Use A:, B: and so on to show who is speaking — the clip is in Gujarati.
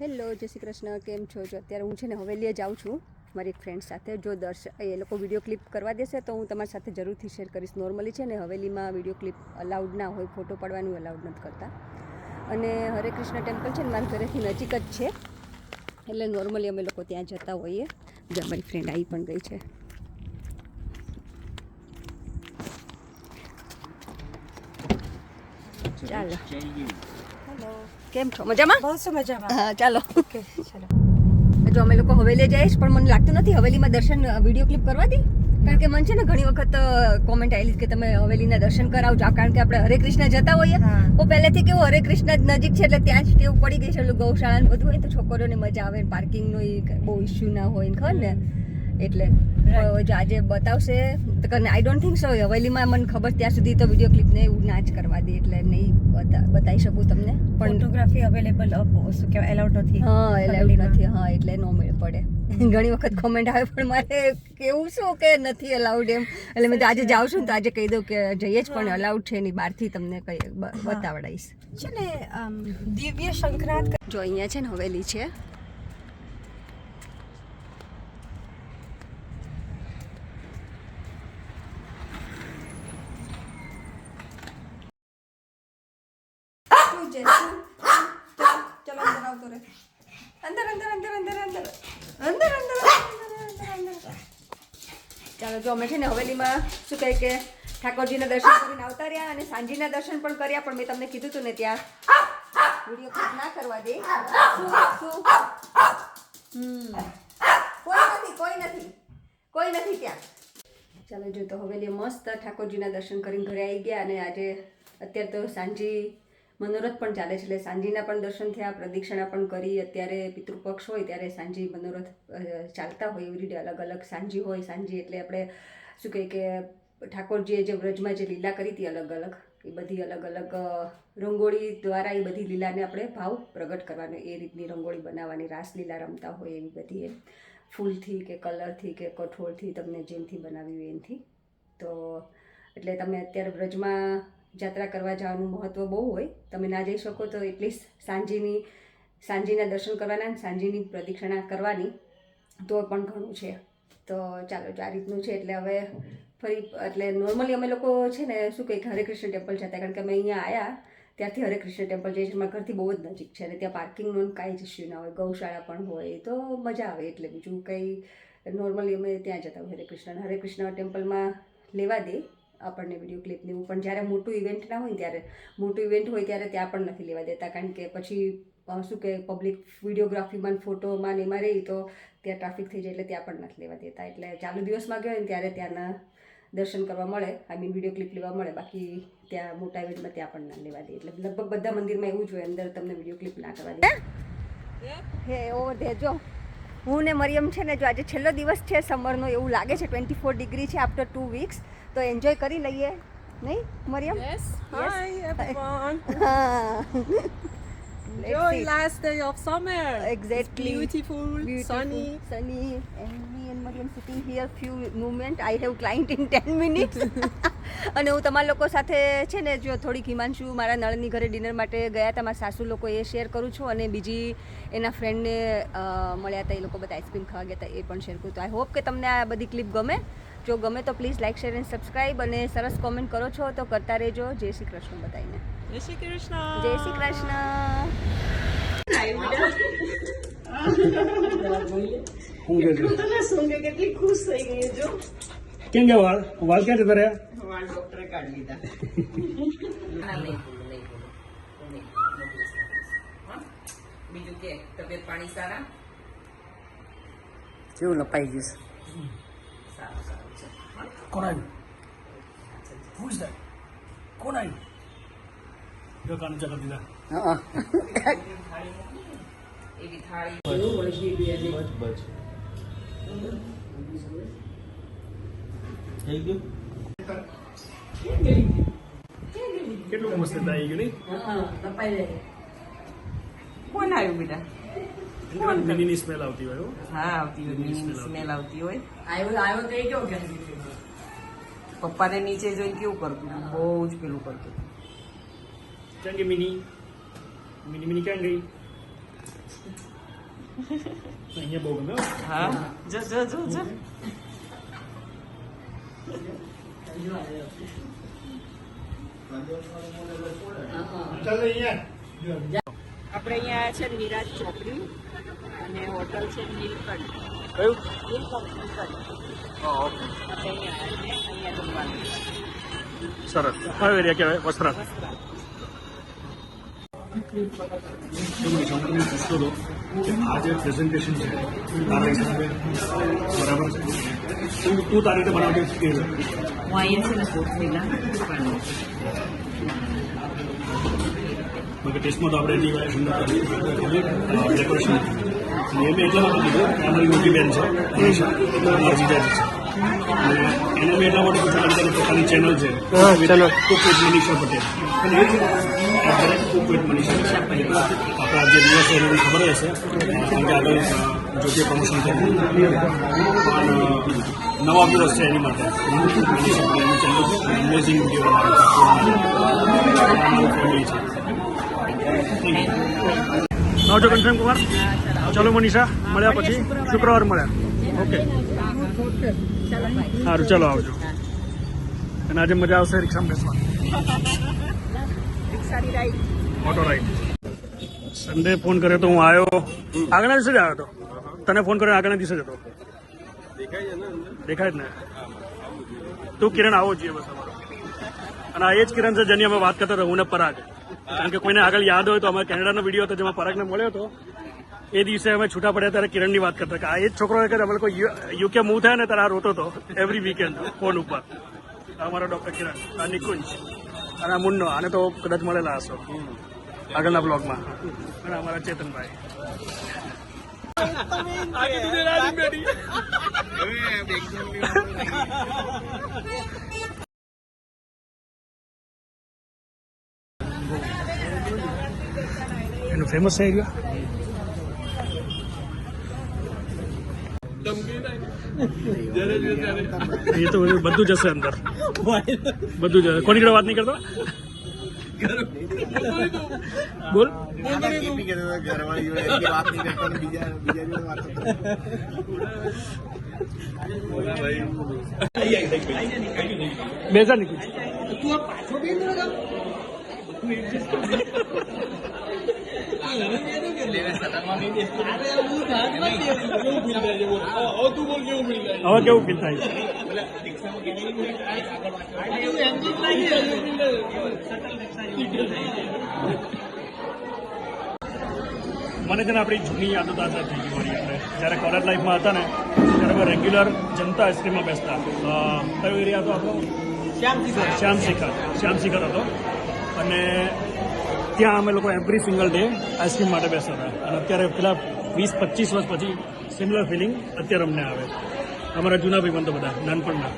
A: હેલો જય શ્રી કૃષ્ણ. કેમ છો? જો અત્યારે હું છે ને હવેલીએ જાઉં છું મારી એક ફ્રેન્ડ સાથે. જો દર્શ એ લોકો વીડિયો ક્લિપ કરવા દેશે તો હું તમારી સાથે જરૂરથી શેર કરીશ. નોર્મલી છે ને હવેલીમાં વીડિયો ક્લિપ અલાઉડ ના હોય ફોટો પાડવાનું અલાઉડ નથી કરતા. અને હરે કૃષ્ણ ટેમ્પલ છે ને મારા ઘરેથી નજીક જ છે. એટલે નોર્મલી અમે લોકો ત્યાં જતા હોઈએ. જે અમારી ફ્રેન્ડ આવી પણ ગઈ છે. ચાલો. કેમ છો? મજામાં?
B: બસ મજામાં.
A: હા ચાલો.
B: ઓકે ચાલો.
A: જો અમે લોકો હવેલી જઈશ પણ મને લાગતું નથી હવેલીમાં દર્શન વીડિયો ક્લિપ કરવા દી? કારણ કે મને છે ને ઘણી વખત કોમેન્ટ આવેલી કે તમે હવેલીના દર્શન કરાવજો. કારણ કે આપણે હરે કૃષ્ણ જતા હોઈએ.
B: હું.
A: તો પહેલેથી કેવું હરે કૃષ્ણ જ નજીક છે એટલે ત્યાં જ ટેવ પડી ગઈ છે. ગૌશાળા ને બધું હોય તો છોકરીઓને મજા આવે પાર્કિંગનો બહુ ઇશ્યુ ના હોય ને ખબર ને? એટલે જો આજે બતાવશે આઈ ડોન્ટ થિંક સો હવેલીમાં મને ખબર ત્યાં સુધી તો વીડિયો ક્લિપ ને એવું ના જ કરવા દે એટલે નહીં બતાવી શકું તમને. પણ
B: ફોટોગ્રાફી અવેલેબલ શું કહેવાય એલાઉડ નથી.
A: હા એલાઉડ નથી. હા એટલે નો મેળ પડે. ઘણી વખત કોમેન્ટ આવે પણ મારે કેવું શું કે નથી અલાઉડ એમ. એટલે મેં આજે જાઉં છું તો આજે કહી દઉં કે જઈએ જ પણ અલાઉડ છે નહીં. બહારથી તમને કઈ બતાવડાવીશ.
B: છે ને દિવ્ય શંખનાથ
A: જો અહીંયા છે ને હવેલી છે.
B: આવું છે ચલો અંદર આવતો રહે અંદર અંદર અંદર અંદર અંદર અંદર અંદર
A: ચાલો જો અમે છે ને હવેલીમાં શું કહે કે ઠાકોરજીના દર્શન કરીને આવતા રહ્યા અને સાંજીના દર્શન પણ કર્યા પણ મેં તમને કીધું હતું ને ત્યાં વીડિયો કટ ના કરવા દે શું શું કોઈ નથી કોઈ નથી કોઈ નથી ત્યાં ચાલો જો તો હવેલી મસ્ત ઠાકોરજીના દર્શન કરીને ઘરે આવી ગયા અને આજે અત્યારે તો સાંજી મનોરથ પણ ચાલે છે. એટલે સાંજીના પણ દર્શન થયા, પ્રદક્ષિણા પણ કરી. અત્યારે પિતૃપક્ષ હોય ત્યારે સાંજી, મનોરથ ચાલતા હોય એવી રીતે અલગ અલગ સાંજી હોય. સાંજી એટલે આપણે શું કહે કે ઠાકોરજીએ જે વ્રજમાં જે લીલા કરી હતી અલગ અલગ, એ બધી અલગ અલગ રંગોળી દ્વારા એ બધી લીલાને આપણે ભાવ પ્રગટ કરવાનો, એ રીતની રંગોળી બનાવવાની રાસલીલા રમતા હોય એવી બધી એ ફૂલથી કે કલરથી કે કઠોળથી તમને જેમથી બનાવ્યું એનાથી તો એટલે તમે અત્યારે વ્રજમાં જાત્રા કરવા જવાનું મહત્ત્વ બહુ હોય. તમે ના જઈ શકો તો એટલીસ્ટ સાંજીની, સાંજીના દર્શન કરવાના સાંજીની પ્રદક્ષિણા કરવાની. તો પણ ઘણું છે. તો ચાલો આ રીતનું છે. એટલે હવે ફરી, એટલે નોર્મલી અમે લોકો છે ને, શું કહે હરે કૃષ્ણ ટેમ્પલ જતા. કારણ કે અમે અહીંયા આવ્યા ત્યારથી હરે કૃષ્ણ ટેમ્પલ જઈએ છીએ. ઘરથી બહુ જ નજીક છે. અને ત્યાં પાર્કિંગનો કાંઈ જ ઇસ્યુ ના હોય. ગૌશાળા પણ હોય. તો મજા આવે એટલે બીજું કંઈ નોર્મલી અમે ત્યાં જતા હોય હરે કૃષ્ણ. હરે કૃષ્ણ ટેમ્પલમાં લેવા દે. આપણને વીડિયો ક્લિપ લેવું પણ જ્યારે મોટું ઇવેન્ટ ના હોય ત્યારે, મોટું ઇવેન્ટ હોય ત્યારે ત્યાં પણ નથી લેવા દેતા. કારણ કે પછી શું કે પબ્લિક વિડીયોગ્રાફીમાં ફોટોમાં ને એમાં રહી તો ત્યાં ટ્રાફિક થઈ જાય એટલે ત્યાં પણ નથી લેવા દેતા. એટલે ચાલુ દિવસમાં ગયો ને ત્યારે ત્યાંના દર્શન કરવા મળે. આઈ મીન વીડિયો ક્લિપ લેવા મળે. બાકી ત્યાં મોટા ઇવેન્ટમાં ત્યાં પણ ના લેવા દે. એટલે લગભગ બધા મંદિરમાં એવું જ હોય. અંદર તમને વીડિયો ક્લિપ ના કરવા દે. હે ઓવર દે જો હું ને મરિયમ છે ને, જો આજે છેલ્લો દિવસ છે સમરનો, એવું લાગે છે ટ્વેન્ટી ફોર ડિગ્રી છે આફ્ટર ટુ વીક્સ તો એન્જોય કરી લઈએ. નહીં મરિયમ?
C: યસ હાય.
A: હા.
C: Enjoy last day of summer.
A: Exactly.
C: It's beautiful, sunny.
A: sunny. And me and Mariam sitting here few moment I have client in 10 minutes. અને હું તમારા લોકો સાથે છે ને જો થોડીક હિમાંશુ મારા નળની ઘરે ડિનર માટે ગયા હતા મારા સાસુ લોકો એ શેર કરું છું અને બીજી એના ફ્રેન્ડને મળ્યા હતા એ લોકો બધા આઈસ્ક્રીમ ખાવા ગયા હતા એ પણ શેર કરું તો આઈ હોપ કે તમને આ બધી ક્લિપ ગમે. જો ગમે તો please like share and subscribe અને સરસ કોમેન્ટ કરો છો તો કરતા રહેજો. જય શ્રી કૃષ્ણ બતાવીને
C: જય શ્રી કૃષ્ણ.
A: જય શ્રી કૃષ્ણ.
D: હું કે જો. કેમ કે વાળ? વાળ ક્યાં જતા રહ્યા
E: બીજું કે તબિયત પાણી સારા?
F: કેવું લપાઈ ગયું
E: સારું સારું છે
D: કોણ આવ્યું Who is કોણ આવ્યું કાન ચકર દીધા
F: હા
E: એવી થાળી
D: કેટલું મસ્ત આવી ગયું નહીં
E: કોણ આવ્યું બેટા
D: મિનીની સ્મેલ આવતી હોય હો.
E: હા આવતી હોય મીની સ્મેલ આવતી હોય
F: આવ્યો આવ્યો તો એ કેવો કે
E: પપ્પાને નીચે જોઈને કેવું કરતું બહુ જ પેલું કરતું
D: ક્યાં ગઈ મિની મિની મિની ક્યાં ગઈ અહીંયા બહુ ગમે હો.
E: હા જો જો જો જો
D: ચાલ અહીંયા
E: આપણે અહીંયા છે ને વિરાજ ચોકડી અને હોટલ છે નીલકંઠ.
D: કયું?
E: નીલકંઠ નીલકંઠ
D: ઓકે.
E: આપણે અહીંયા અહીંયા જમવાનું
D: સરસ. કયો એરિયા કહેવાય? વસ્ત્રાલ. તમને પૂછતો હતો કે આ જે પ્રેઝન્ટેશન છે. તારા હિસાબે બરાબર છે. તું તું તારી રીતે બનાવતી કે
E: હું અહીંયા છે ને.
D: બાકી ટેસ્ટમાં તો આપણે એની સુંદર કરી ડેકોરેશન એ મેં એટલા માટે કીધું કે અમારી મોટી બેન છે મનીષા મારા જીજાજી છે. અને એને મેં એટલા માટે પૂછ્યું પોતાની ચેનલ છે. કુક મનીષા પટેલ. અને એ મનીષા આપણા જે દિવસ એની ખબર હશે કારણ કે આગળ જોકે પ્રમોશન પણ નવા દિવસ છે એની માટે. પટેલની ચેનલ છે. અમેઝિંગ વીડિયો બનાવે છે. આવજો કંચન કુમાર. ચલો મનીષા મળ્યા પછી. શુક્રવાર મળ્યા. ઓકે સારું ચલો આવજો. અને આજે મજા આવશે રિક્ષામાં બેસવાની. ઓટો રાઈડ સન્ડે ફોન કર્યો તો હું આવ્યો. આગળના દિવસે જ આવ્યો હતો. તને ફોન કર્યો આગળના દિવસે જ હતો. દેખાય જ ને? તું કિરણ આવો જોઈએ બસ અમારો. અને આ એ જ કિરણ છે જેની અમે વાત કરતા હતા હું ને પરાગ. કારણ કે કોઈને આગળ યાદ હોય તો અમારે કેનેડાનો વીડિયો હતો જેમાં પરાગને મળ્યો હતો. એ દિવસે અમે છૂટા પડ્યા ત્યારે કિરણની વાત કરતા કે આ એ જ છોકરો કે અમે લોકો યુકે મૂવ થયા ને ત્યારે આ રોતો હતો એવરી વીકેન્ડ ફોન ઉપર. અમારો ડોક્ટર કિરણ આ નિકુંજ અને આ મુન્નો આને તો કદાચ મળેલા હશો. આગળના બ્લોગમાં અને અમારા ચેતનભાઈ. એનું ફેમસ છે એરિયા એ તો બધું જશે અંદર બધું જશે કોની જોડે વાત નહીં કરતો બોલ બેસા નીકળી હવે કેવું ફીલ થાય? મને છે ને આપણી જૂની યાદો તાજા થઈ ગઈ મારી આપણે. જ્યારે કોલેજ લાઈફમાં હતા ને ત્યારે અમે રેગ્યુલર જનતા આઈસ્ક્રીમમાં બેસતા. કયો એરિયા હતો આપણો? શ્યામ શિખર. શ્યામ શિખર હતો. અને ત્યાં અમે લોકો એવરી સિંગલ ડે આઈસ્ક્રીમ માટે બેસતા હતા. અને અત્યારે પેલા વીસ, પચીસ વર્ષ પછી સિમિલર ફિલિંગ અત્યારે અમને આવે. અમારા જૂના ભાઈબંધો બધા, નાનપણના.